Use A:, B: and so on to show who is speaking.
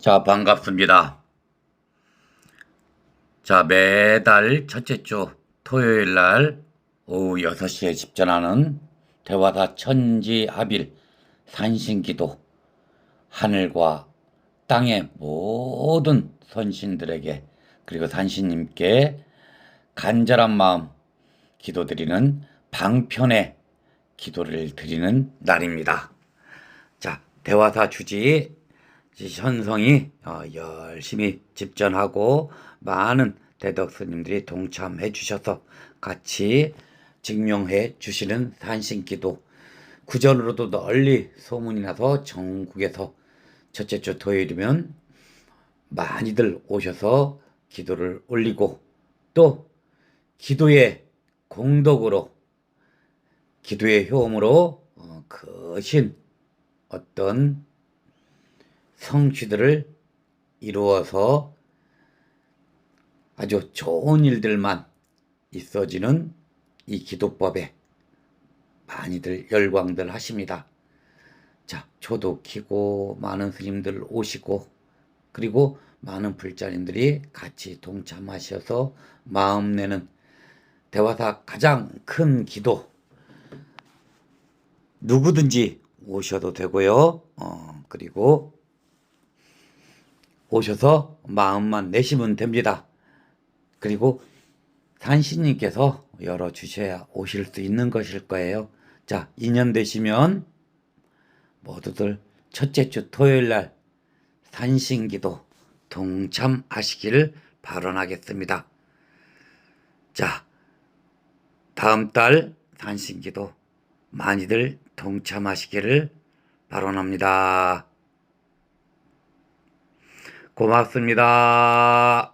A: 자, 반갑습니다. 자, 매달 첫째 주 토요일 날 오후 6시에 집전하는 대화다 천지 합일 산신기도 하늘과 땅의 모든 선신들에게 그리고 산신님께 간절한 마음 기도드리는 방편의 기도를 드리는 날입니다. 자, 대화사 주지 현성이 어, 열심히 집전하고 많은 대덕 스님들이 동참해 주셔서 같이 증명해 주시는 산신기도 구전으로도 널리 소문이 나서 전국에서 첫째 주 토요일이면 많이들 오셔서 기도를 올리고 또 기도의 공덕으로 기도의 효험으로 어, 크신 어떤 성취들을 이루어서 아주 좋은 일들만 있어지는 이 기도법에 많이들 열광들 하십니다. 자, 저도 키고 많은 스님들 오시고 그리고 많은 불자님들이 같이 동참하셔서 마음 내는 대화사 가장 큰 기도 누구든지 오셔도 되고요. 어, 그리고 오셔서 마음만 내시면 됩니다. 그리고 산신님께서 열어주셔야 오실 수 있는 것일 거예요. 자, 2년 되시면 모두들 첫째 주 토요일 날 산신기도 동참하시기를 발언하겠습니다. 자, 다음 달 산신기도 많이들 동참하시기를 발언합니다. 고맙습니다.